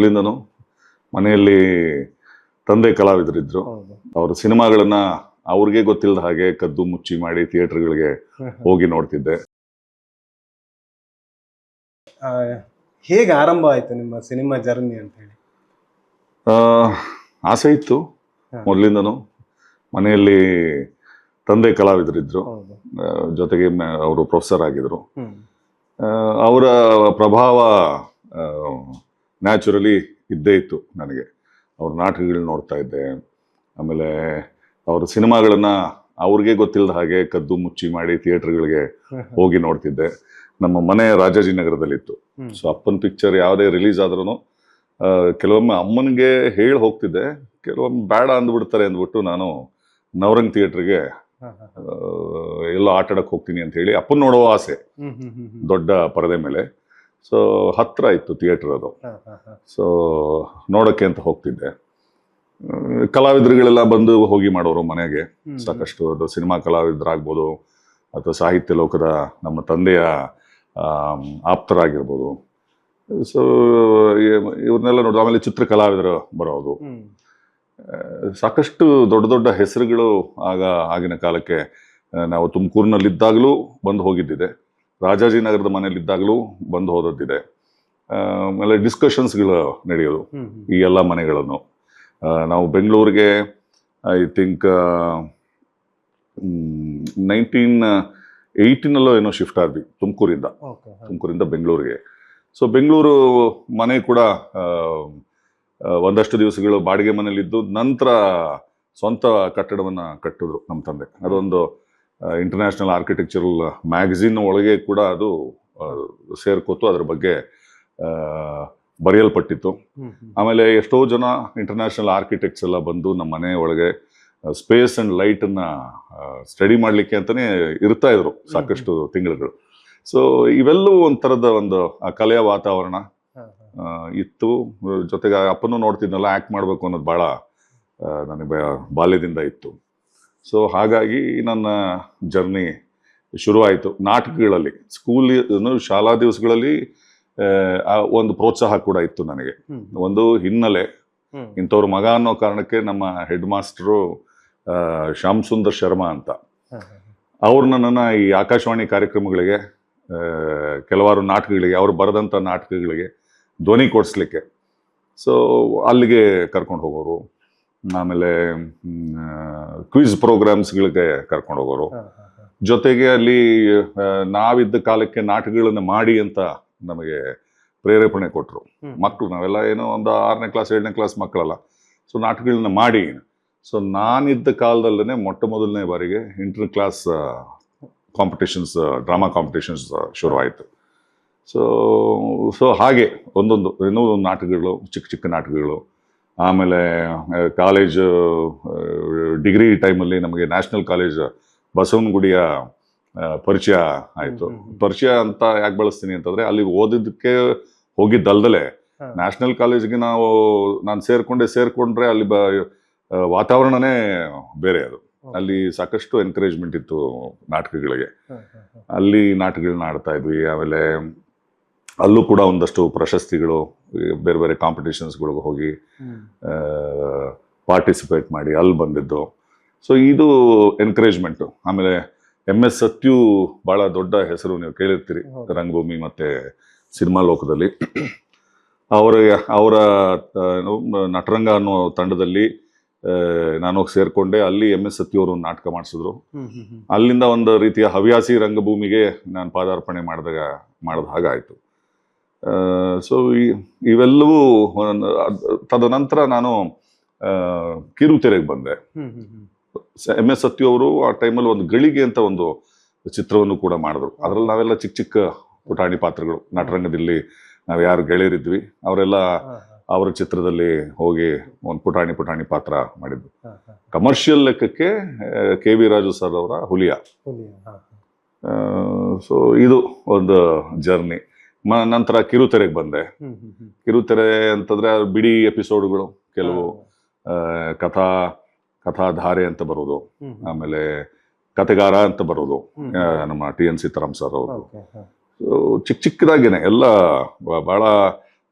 ಮೊದಲಿಂದನೂ ಮನೆಯಲ್ಲಿ ತಂದೆ ಕಲಾವಿದರಿದ್ರು. ಅವರು ಸಿನಿಮಾಗಳನ್ನ ಅವ್ರಿಗೆ ಗೊತ್ತಿಲ್ಲದ ಹಾಗೆ ಕದ್ದು ಮುಚ್ಚಿ ಮಾಡಿ ಥಿಯೇಟರ್ಗಳಿಗೆ ಹೋಗಿ ನೋಡ್ತಿದ್ದೆ. ಹೇಗೆ ಆರಂಭ ಆಯ್ತು ನಿಮ್ಮ ಸಿನಿಮಾ ಜರ್ನಿ ಅಂತ ಹೇಳಿ ಆಸೆ ಇತ್ತು. ಮೊದಲಿಂದನೂ. ಮನೆಯಲ್ಲಿ ತಂದೆ ಕಲಾವಿದರಿದ್ರು. ಜೊತೆಗೆ ಅವರು ಪ್ರೊಫೆಸರ್ ಆಗಿದ್ರು. ಅವರ ಪ್ರಭಾವ ನ್ಯಾಚುರಲಿ ಇದ್ದೇ ಇತ್ತು ನನಗೆ. ಅವ್ರ ನಾಟಕಗಳು ನೋಡ್ತಾ ಇದ್ದೆ. ಆಮೇಲೆ ಅವ್ರ ಸಿನಿಮಾಗಳನ್ನ ಅವ್ರಿಗೆ ಗೊತ್ತಿಲ್ಲದ ಹಾಗೆ ಕದ್ದು ಮುಚ್ಚಿ ಮಾಡಿ ಥಿಯೇಟರ್ಗಳಿಗೆ ಹೋಗಿ ನೋಡ್ತಿದ್ದೆ. ನಮ್ಮ ಮನೆ ರಾಜಾಜಿನಗರದಲ್ಲಿತ್ತು ನಗರದಲ್ಲಿತ್ತು. ಸೊ ಅಪ್ಪನ ಪಿಕ್ಚರ್ ಯಾವುದೇ ರಿಲೀಸ್ ಆದ್ರೂ ಕೆಲವೊಮ್ಮೆ ಅಮ್ಮನಿಗೆ ಹೇಳಿ ಹೋಗ್ತಿದ್ದೆ. ಕೆಲವೊಮ್ಮೆ ಬೇಡ ಅಂದ್ಬಿಡ್ತಾರೆ ಅಂದ್ಬಿಟ್ಟು ನಾನು ನವರಂಗ್ ಥಿಯೇಟ್ರಿಗೆ ಎಲ್ಲ ಹ, ಹ. ಎಲ್ಲೋ ಆಟ ಆಡಕ್ಕೆ ಹೋಗ್ತೀನಿ ಅಂತ ಹೇಳಿ ಅಪ್ಪನ ನೋಡೋ ಆಸೆ. ದೊಡ್ಡ ಪರದೆ ಮೇಲೆ. ಸೊ ಹತ್ತಿರ ಇತ್ತು ಥಿಯೇಟರ್ ಅದು. ಸೊ ನೋಡೋಕ್ಕೆ ಅಂತ ಹೋಗ್ತಿದ್ದೆ. ಕಲಾವಿದರುಗಳೆಲ್ಲ ಬಂದು ಹೋಗಿ ಮಾಡೋರು ಮನೆಗೆ. ಸಾಕಷ್ಟು ಅದು ಸಿನಿಮಾ ಕಲಾವಿದರಾಗ್ಬೋದು ಅಥವಾ ಸಾಹಿತ್ಯ ಲೋಕದ ನಮ್ಮ ತಂದೆಯ ಆಪ್ತರಾಗಿರ್ಬೋದು. ಸೊ ಇವ್ರನ್ನೆಲ್ಲ ನೋಡೋದು ಆಮೇಲೆ ಚಿತ್ರ ಕಲಾವಿದರು ಬರೋದು. ಸಾಕಷ್ಟು ದೊಡ್ಡ ದೊಡ್ಡ ಹೆಸರುಗಳು ಆಗ ಆಗಿನ ಕಾಲಕ್ಕೆ ನಾವು ತುಮಕೂರಿನಲ್ಲಿದ್ದಾಗಲೂ ಬಂದು ಹೋಗಿದ್ದಿದೆ. ರಾಜಾಜಿನಗರದ ಮನೆಯಲ್ಲಿದ್ದಾಗಲೂ ಬಂದು ಹೋದದ್ದಿದೆ. ಆಮೇಲೆ ಡಿಸ್ಕಷನ್ಸ್ಗಳು ನಡೆಯೋದು. ಈ ಎಲ್ಲ ಮನೆಗಳನ್ನು. ನಾವು ಬೆಂಗಳೂರಿಗೆ ಐ ಥಿಂಕ್ ನೈನ್ಟೀನ್ ಏಯ್ಟೀನಲ್ಲೋ ಏನೋ ಶಿಫ್ಟ್ ಆದ್ವಿ ತುಮಕೂರಿಂದ. ತುಮಕೂರಿಂದ ಬೆಂಗಳೂರಿಗೆ. ಸೊ ಬೆಂಗಳೂರು ಮನೆ ಕೂಡ ಒಂದಷ್ಟು ದಿವಸಗಳು ಬಾಡಿಗೆ ಮನೇಲಿದ್ದು ನಂತರ ಸ್ವಂತ ಕಟ್ಟಡವನ್ನು ಕಟ್ಟಿದ್ರು ನಮ್ಮ ತಂದೆ. ಅದೊಂದು ಇಂಟರ್ನ್ಯಾಷನಲ್ ಆರ್ಕಿಟೆಕ್ಚರಲ್ ಮ್ಯಾಗಝಿನ್ ಒಳಗೆ ಕೂಡ ಅದು ಸೇರ್ಕೋತು ಅದ್ರ ಬಗ್ಗೆ ಬರೆಯಲ್ಪಟ್ಟಿತ್ತು. ಆಮೇಲೆ ಎಷ್ಟೋ ಜನ ಇಂಟರ್ನ್ಯಾಷನಲ್ ಆರ್ಕಿಟೆಕ್ಟ್ಸ್ ಎಲ್ಲ ಬಂದು ನಮ್ಮ ಮನೆ ಒಳಗೆ ಸ್ಪೇಸ್ ಅಂಡ್ ಲೈಟ್ ಅನ್ನ ಸ್ಟಡಿ ಮಾಡ್ಲಿಕ್ಕೆ ಅಂತಾನೆ ಇರ್ತಾ ಇದ್ರು ಸಾಕಷ್ಟು ತಿಂಗಳುಗಳು. ಸೊ ಇವೆಲ್ಲವೂ ಒಂಥರದ ಒಂದು ಆ ಕಲೆಯ ವಾತಾವರಣ. ಇತ್ತು. ಜೊತೆಗೆ ಅಪ್ಪನೂ ನೋಡ್ತಿದ್ನಲ್ಲ ಆ್ಯಕ್ಟ್ ಮಾಡಬೇಕು ಅನ್ನೋದು ಭಾಳ ನನಗೆ ಬಾಲ್ಯದಿಂದ ಇತ್ತು. ಸೊ ಹಾಗಾಗಿ ನನ್ನ ಜರ್ನಿ ಶುರುವಾಯಿತು. ನಾಟಕಗಳಲ್ಲಿ ಸ್ಕೂಲ್ ಶಾಲಾ ದಿವಸಗಳಲ್ಲಿ ಒಂದು ಪ್ರೋತ್ಸಾಹ ಕೂಡ ಇತ್ತು ನನಗೆ. ಒಂದು ಹಿನ್ನೆಲೆ. ಇಂಥವ್ರ ಮಗ ಅನ್ನೋ ಕಾರಣಕ್ಕೆ ನಮ್ಮ ಹೆಡ್ ಮಾಸ್ಟರು ಶ್ಯಾಮ್ ಸುಂದರ್ ಶರ್ಮಾ ಅಂತ. ಅವ್ರು ನನ್ನನ್ನು ಈ ಆಕಾಶವಾಣಿ ಕಾರ್ಯಕ್ರಮಗಳಿಗೆ ಕೆಲವಾರು ನಾಟಕಗಳಿಗೆ ಅವರು ಬರೆದಂಥ ನಾಟಕಗಳಿಗೆ ಧ್ವನಿ ಕೊಡಿಸ್ಲಿಕ್ಕೆ. ಸೊ ಅಲ್ಲಿಗೆ ಕರ್ಕೊಂಡು ಹೋಗೋರು. ಆಮೇಲೆ ಕ್ವಿಜ್ ಪ್ರೋಗ್ರಾಮ್ಸ್ಗಳಿಗೆ ಕರ್ಕೊಂಡು ಹೋಗೋರು. ಜೊತೆಗೆ ಅಲ್ಲಿ ನಾವಿದ್ದ ಕಾಲಕ್ಕೆ ನಾಟಕಗಳನ್ನು ಮಾಡಿ ಅಂತ ನಮಗೆ ಪ್ರೇರೇಪಣೆ ಕೊಟ್ಟರು. ಮಕ್ಕಳು ನಾವೆಲ್ಲ ಏನೋ ಒಂದು ಆರನೇ ಕ್ಲಾಸ್ ಏಳನೇ ಕ್ಲಾಸ್ ಮಕ್ಕಳಲ್ಲ. ಸೊ ನಾಟಕಗಳನ್ನ ಮಾಡಿ. ಸೊ ನಾನಿದ್ದ ಕಾಲದಲ್ಲೇ ಮೊಟ್ಟ ಮೊದಲನೇ ಬಾರಿಗೆ inter class competitions drama competitions ಶುರುವಾಯಿತು. ಸೊ ಸೊ ಹಾಗೆ ಒಂದೊಂದು ಏನೋ ಒಂದು ನಾಟಕಗಳು ಚಿಕ್ಕ ಚಿಕ್ಕ ನಾಟಕಗಳು. ಆಮೇಲೆ ಕಾಲೇಜು ಡಿಗ್ರಿ ಟೈಮಲ್ಲಿ ನಮಗೆ ನ್ಯಾಷನಲ್ ಕಾಲೇಜ್ ಬಸವನಗುಡಿಯ ಪರಿಚಯ ಆಯಿತು. ಪರಿಚಯ ಅಂತ ಯಾಕೆ ಬಳಸ್ತೀನಿ ಅಂತಂದರೆ ಅಲ್ಲಿ ಓದಿದ್ದಕ್ಕೆ ಹೋಗಿದ್ದಲ್ದಲೆ. ನ್ಯಾಷನಲ್ ಕಾಲೇಜ್ಗೆ ನಾವು ನಾನು ಸೇರ್ಕೊಂಡೆ ಸೇರ್ಕೊಂಡ್ರೆ ಅಲ್ಲಿ ಬ ವಾತಾವರಣನೇ ಬೇರೆ ಅದು ಅಲ್ಲಿ ಸಾಕಷ್ಟು ಎನ್ಕರೇಜ್ಮೆಂಟ್ ಇತ್ತು ನಾಟಕಗಳಿಗೆ. ಅಲ್ಲಿ ನಾಟಕಗಳನ್ನ ಆಡ್ತಾ ಇದ್ವಿ ಆಮೇಲೆ ಅಲ್ಲೂ ಕೂಡ ಒಂದಷ್ಟು ಪ್ರಶಸ್ತಿಗಳು ಬೇರೆ ಬೇರೆ ಕಾಂಪಿಟೇಷನ್ಸ್ಗಳಿಗೆ ಹೋಗಿ. ಪಾರ್ಟಿಸಿಪೇಟ್ ಮಾಡಿ ಅಲ್ಲಿ ಬಂದಿದ್ದು. ಸೊ ಇದು ಎನ್ಕರೇಜ್ಮೆಂಟು ಆಮೇಲೆ ಎಂ ಎಸ್ ಸತ್ಯು ಭಾಳ ದೊಡ್ಡ ಹೆಸರು ನೀವು ಕೇಳಿರ್ತೀರಿ ರಂಗಭೂಮಿ ಮತ್ತು ಸಿನಿಮಾ ಲೋಕದಲ್ಲಿ. ಅವರ ಅವರ ನಟರಂಗ ಅನ್ನೋ ತಂಡದಲ್ಲಿ ನಾನು ಹೋಗಿ ಸೇರಿಕೊಂಡೆ. ಅಲ್ಲಿ ಎಂ ಎಸ್ ಸತ್ಯವರು ಅವರು ನಾಟಕ ಮಾಡಿಸಿದ್ರು. ಅಲ್ಲಿಂದ ಒಂದು ರೀತಿಯ ಹವ್ಯಾಸಿ ರಂಗಭೂಮಿಗೆ ನಾನು ಪಾದಾರ್ಪಣೆ ಮಾಡಿದಾಗ ಮಾಡಿದ ಹಾಗಾಯಿತು. ಸೊ ಇವೆಲ್ಲವೂ ತದನಂತರ ನಾನು ಕಿರುತೆರೆಗೆ ಬಂದೆ. ಎಂ ಎಸ್ ಸತ್ಯು ಅವರು ಆ ಟೈಮಲ್ಲಿ ಒಂದು ಗಳಿಗೆ ಅಂತ ಒಂದು ಚಿತ್ರವನ್ನು ಕೂಡ ಮಾಡಿದ್ರು. ಅದರಲ್ಲಿ ನಾವೆಲ್ಲ ಚಿಕ್ಕ ಚಿಕ್ಕ ಪುಟಾಣಿ ಪಾತ್ರಗಳು. ನಟರಂಗದಲ್ಲಿ ನಾವು ಯಾರು ಗೆಳೆಯರಿದ್ವಿ. ಅವರೆಲ್ಲ ಅವರ ಚಿತ್ರದಲ್ಲಿ ಹೋಗಿ ಒಂದು ಪುಟಾಣಿ ಪುಟಾಣಿ ಪಾತ್ರ ಹ. ಕಮರ್ಷಿಯಲ್ ಲೆಕ್ಕಕ್ಕೆ ಕೆ ವಿ ರಾಜು ಸರ್ ಅವರ ಹುಲಿಯ. ಸೊ ಇದು ಒಂದು ಜರ್ನಿ. ಮ ನಂತರ ಕಿರುತೆರೆಗೆ ಬಂದೆ. ಕಿರುತೆರೆ ಅಂತಂದ್ರೆ ಬಿಡಿ ಎಪಿಸೋಡ್ಗಳು ಕೆಲವು ಕಥಾ ಕಥಾಧಾರೆ ಅಂತ ಬರೋದು. ಆಮೇಲೆ ಕತೆಗಾರ ಅಂತ ಬರೋದು ನಮ್ಮ ಟಿ ಎನ್ ಸೀತಾರಾಮ್ ಸರ್ ಅವರು. ಚಿಕ್ಕ ಚಿಕ್ಕದಾಗೇನೆ ಎಲ್ಲ ಬಹಳ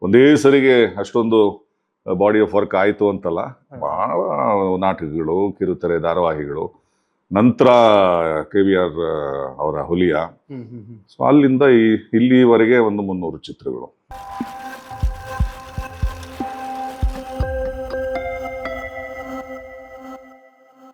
ಒಂದೇ ಸರಿಗೆ ಅಷ್ಟೊಂದು ಬಾಡಿ ಆಫ್ ವರ್ಕ್ ಆಯಿತು ಅಂತಲ್ಲ ಬಹಳ ನಾಟಕಗಳು ಕಿರುತೆರೆ ಧಾರಾವಾಹಿಗಳು ನಂತರ ಕೆ ವಿ ಆರ್ ಅವರ ಹುಲಿಯ. ಸೊ ಅಲ್ಲಿಂದ ಇಲ್ಲಿವರೆಗೆ ಒಂದು ಮುನ್ನೂರು ಚಿತ್ರಗಳು.